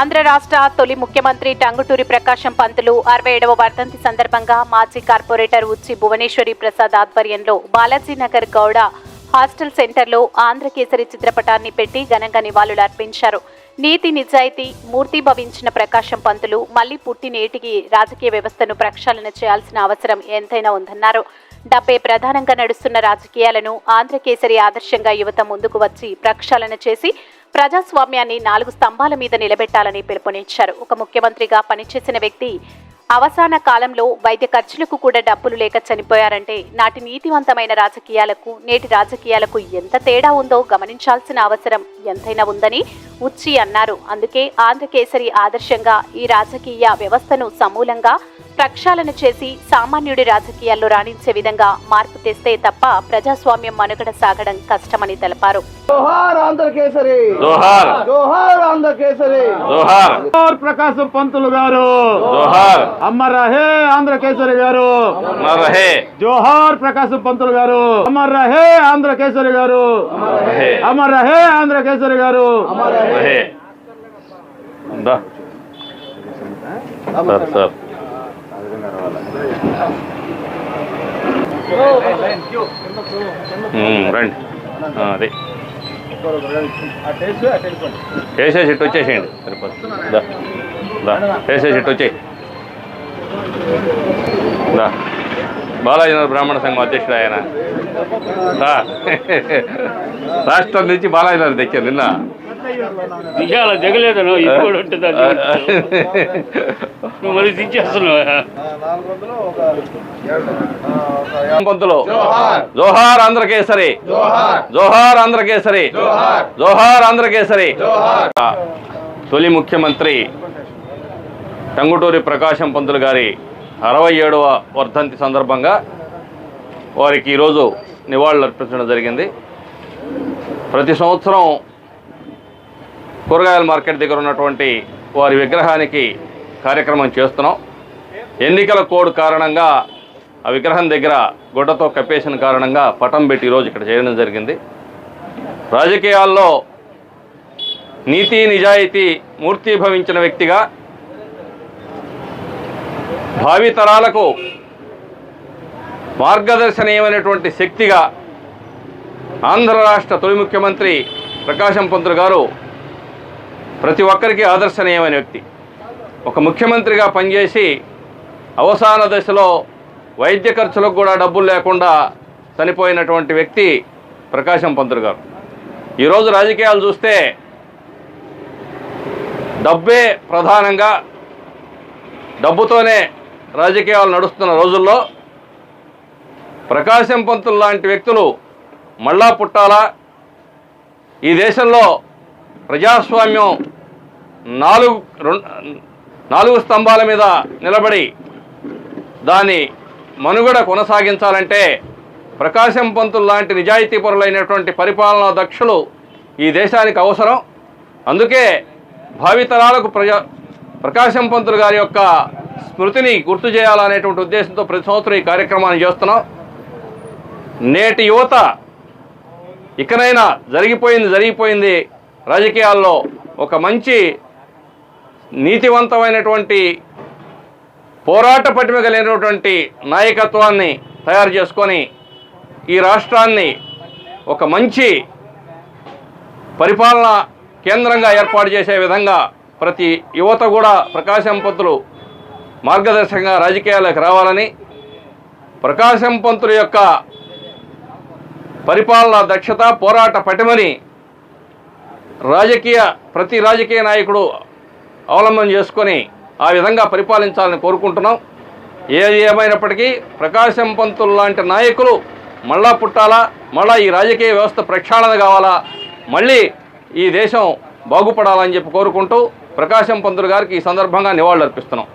ఆంధ్ర రాష్ట్ర తొలి ముఖ్యమంత్రి టంగుటూరి ప్రకాశం పంతులు అరవై ఏడవ వర్ధంతి సందర్భంగా మాజీ కార్పొరేటర్ ఉచ్చి భువనేశ్వరి ప్రసాద్ ఆధ్వర్యంలో బాలాజీనగర్ గౌడ హాస్టల్ సెంటర్లో ఆంధ్రకేసరి చిత్రపటాన్ని పెట్టి ఘనంగా నివాళులు అర్పించారు. నీతి నిజాయితీ మూర్తి భవించిన ప్రకాశం పంతులు మళ్ళీ పుట్టినేటికి రాజకీయ వ్యవస్థను ప్రక్షాళన చేయాల్సిన అవసరం ఎంతైనా ఉందన్నారు. డబ్బే ప్రధానంగా నడుస్తున్న రాజకీయాలను ఆంధ్రకేసరి ఆదర్శంగా యువత ముందుకు వచ్చి ప్రక్షాళన చేసి ప్రజాస్వామ్యాన్ని నాలుగు స్తంభాల మీద నిలబెట్టాలని పిలుపునిచ్చారు. ఒక ముఖ్యమంత్రిగా పనిచేసిన వ్యక్తి అవసాన కాలంలో వైద్య ఖర్చులకు కూడా డబ్బులు లేక చనిపోయారంటే నాటి నీతివంతమైన రాజకీయాలకు నేటి రాజకీయాలకు ఎంత తేడా ఉందో గమనించాల్సిన అవసరం ఎంతైనా ఉందని ఉచ్చి అన్నారు. అందుకే ఆంధ్రకేసరి ఆదర్శంగా ఈ రాజకీయ వ్యవస్థను సమూలంగా ప్రక్షాళన చేసి సామాన్యుడి రాజకీయాల్లో రాణించే విధంగా మార్పు తెస్తే తప్ప ప్రజాస్వామ్యం మనుగడ సాగడం కష్టమని తెలిపారు. జోహార్ ఆంధ్రకేసరి జోహార్. జోహార్ ఆంధ్రకేసరి జోహార్. జోహార్ ప్రకాశం పంతులు గారు. జోహార్. అమర్ రహే ఆంధ్రకేసరి గారు. జోహార్ ప్రకాశం పంతులు గారు. అమర్ రహే ఆంధ్రకేసరి గారు. అమర్ రహే. ఆంధ్రకేసరి గారు. Sir sir. రండి. అదే. వేసేసి ఇటు వచ్చేసేయండి. సరిపోతుంది. వేసేసి ఇటు వచ్చేయి. దా. బాలాజీనగర్ బ్రాహ్మణ సంఘం అధ్యక్షుడు ఆయన. రాష్ట్రం నుంచి బాలాజీనగర్ తెచ్చాను నిన్న. దిగాల దిగలేదను ఇది కూడా ఉంటుంది నువ్వు మరి దించేస్తున్నావు జోహార్. ఆంధ్రకేసరి. జోహార్. ఆంధ్రకేసరి. జోహార్. ఆంధ్రకేసరి. తొలి ముఖ్యమంత్రి టంగుటూరి ప్రకాశం పంతులు గారి అరవై ఏడవ వర్ధంతి సందర్భంగా వారికి ఈరోజు నివాళులు అర్పించడం జరిగింది. ప్రతి సంవత్సరం కూరగాయల మార్కెట్ దగ్గర ఉన్నటువంటి వారి విగ్రహానికి కార్యక్రమం చేస్తున్నాం. ఎన్నికల కోడ్ కారణంగా ఆ విగ్రహం దగ్గర గుడ్డతో కప్పేసిన కారణంగా పటం పెట్టి ఈరోజు ఇక్కడ చేయడం జరిగింది. రాజకీయాల్లో నీతి నిజాయితీ మూర్తిభవించిన వ్యక్తిగా భావితరాలకు మార్గదర్శనీయమైనటువంటి శక్తిగా ఆంధ్ర రాష్ట్ర తొలి ముఖ్యమంత్రి ప్రకాశం పంతులు గారు ప్రతి ఒక్కరికి ఆదర్శనీయమైన వ్యక్తి. ఒక ముఖ్యమంత్రిగా పనిచేసి అవసాన దశలో వైద్య ఖర్చులకు కూడా డబ్బులు లేకుండా చనిపోయినటువంటి వ్యక్తి ప్రకాశం పంతులు గారు. ఈరోజు రాజకీయాలు చూస్తే డబ్బే ప్రధానంగా డబ్బుతోనే రాజకీయాలు నడుస్తున్న రోజుల్లో ప్రకాశం పంతులు లాంటి వ్యక్తులు మళ్ళా పుట్టాలా? ఈ దేశంలో ప్రజాస్వామ్యం నాలుగు రెండు నాలుగు స్తంభాల మీద నిలబడి దాని మనుగడ కొనసాగించాలంటే ప్రకాశం పంతులు లాంటి నిజాయితీపరులైనటువంటి పరిపాలనా దక్షులు ఈ దేశానికి అవసరం. అందుకే భావితరాలకు ప్రజా ప్రకాశం పంతులు గారి యొక్క స్మృతిని గుర్తు చేయాలనేటువంటి ఉద్దేశంతో ప్రతి సంవత్సరం ఈ కార్యక్రమాన్ని చేస్తున్నాం. నేటి యువత ఇకనైనా జరిగిపోయింది జరిగిపోయింది రాజకీయాల్లో ఒక మంచి నీతివంతమైనటువంటి పోరాట పటిమ కలిగినటువంటి నాయకత్వాన్ని తయారు చేసుకొని ఈ రాష్ట్రాన్ని ఒక మంచి పరిపాలన కేంద్రంగా ఏర్పాటు చేసే విధంగా ప్రతి యువత కూడా ప్రకాశం పంతులు మార్గదర్శకంగా రాజకీయాలకు రావాలని ప్రకాశం పంతులు యొక్క పరిపాలన దక్షత పోరాట పటిమని రాజకీయ ప్రతి రాజకీయ నాయకుడు అవలంబన చేసుకొని ఆ విధంగా పరిపాలించాలని కోరుకుంటున్నాం. ఏది ఏమైనప్పటికీ ప్రకాశం పంతులు లాంటి నాయకులు మళ్ళా పుట్టాలా మళ్ళా ఈ రాజకీయ వ్యవస్థ ప్రక్షాళన కావాలా మళ్ళీ ఈ దేశం బాగుపడాలని చెప్పి కోరుకుంటూ ప్రకాశం పంతులు గారికి ఈ సందర్భంగా నివాళులు అర్పిస్తున్నాం